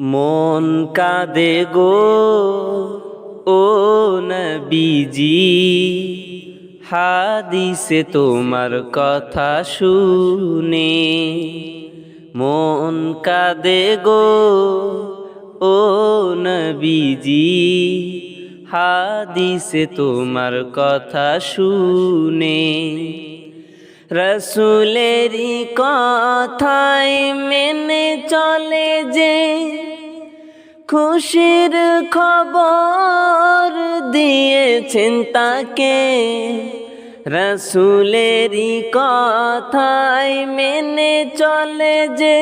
মন কাঁদে গো, ও নবীজি। হাদিসে তোমার কথা শুনে মন কাঁদে গো, ও নবীজি। হাদিসে তোমার কথা শুনে রসুলেরই কথায় মেনে চলে যে খুশির খবর দিয়েছেন তাকে। রসুলেরই কথায় মেনে চলে যে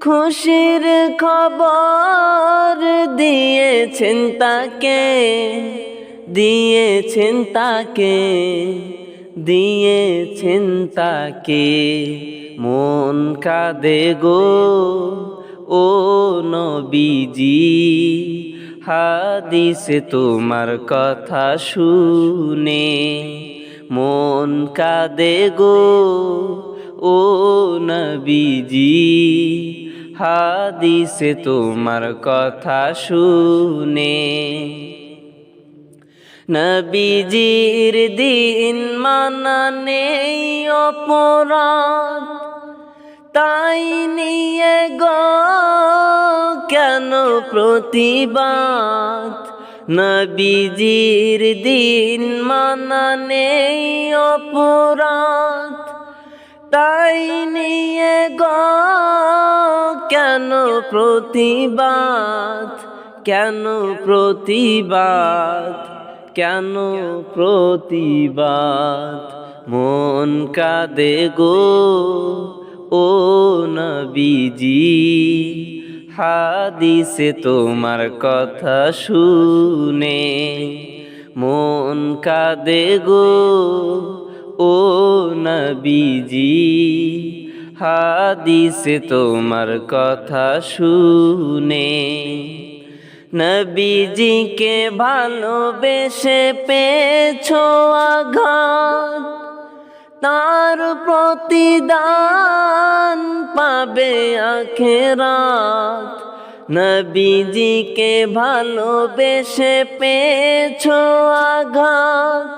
খুশির খবর দিয়েছেন তাকে দিয়েছেন তাকে। দিয়েছেন তাকে। মন কাঁদে গো, ও নবীজি, হাদিসে তোমার কথা শুনে। মন কাঁদে গো, ও নবীজি, হাদিসে তোমার কথা শুনে। নবীজির দিন মানা নেই অপরাধ। তাই নিয়ে গ, কেন প্রতিবাদ? নবীজির দিন মানা নেই অপরাধ। তাই নিয়ে গ, কেন প্রতিবাদ? কেন প্রতিবাদ? কেন প্রতিবাদ? মন কাঁদে গো, ও নবীজি। হাদিসে তোমার কথা শুনে মন কাঁদে গো, ও নবীজি। হাদিসে তোমার কথা শুনে নবীজিকে ভালোবেসে পেছো আঘাত। তার প্রতিদান পাবে আখেরাত। নবীজিকে ভালোবেসে পেছো আঘাত।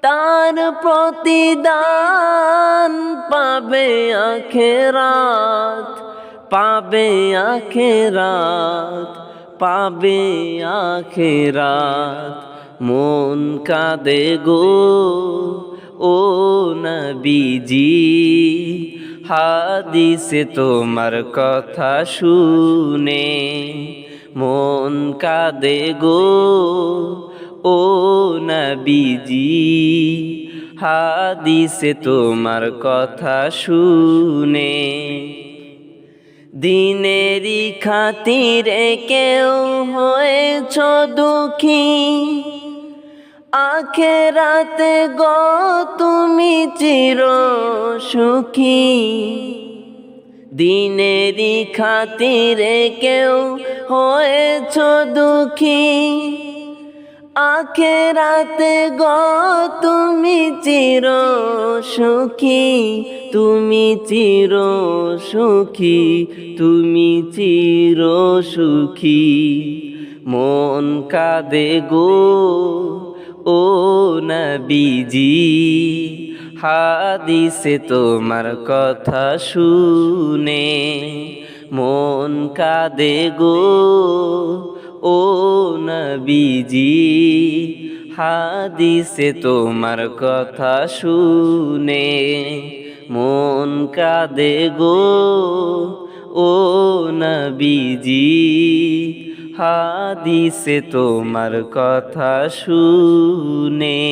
তার প্রতিদান পাবে আখেরাত পাবে আখেরাত। পাবে আখেরাত। মন কাঁদে গো, ও নবীজি। হাদিসে তোমার কথা শুনে মন কাঁদে গো, ও নবীজি। হাদিসে তোমার কথা শুনে দিনেরই খাতিরে কেউ হয়েছ দুঃখী। আখেরাতে গ, তুমি চির সুখী। দিনেরই খাতিরে কেউ হয়েছ দুঃখী। আখেরাতে গো, তুমি চির সুখী, তুমি চির সুখী, তুমি চির সুখী। মন কাঁদে গো, ও নবীজি, হাদিসে তোমার কথা শুনে মন কাঁদে গো ও নবীজি, হাদিসে তোমার কথা শুনে মন কাঁদে গো। ও নবীজি, হাদিসে তোমার কথা শুনে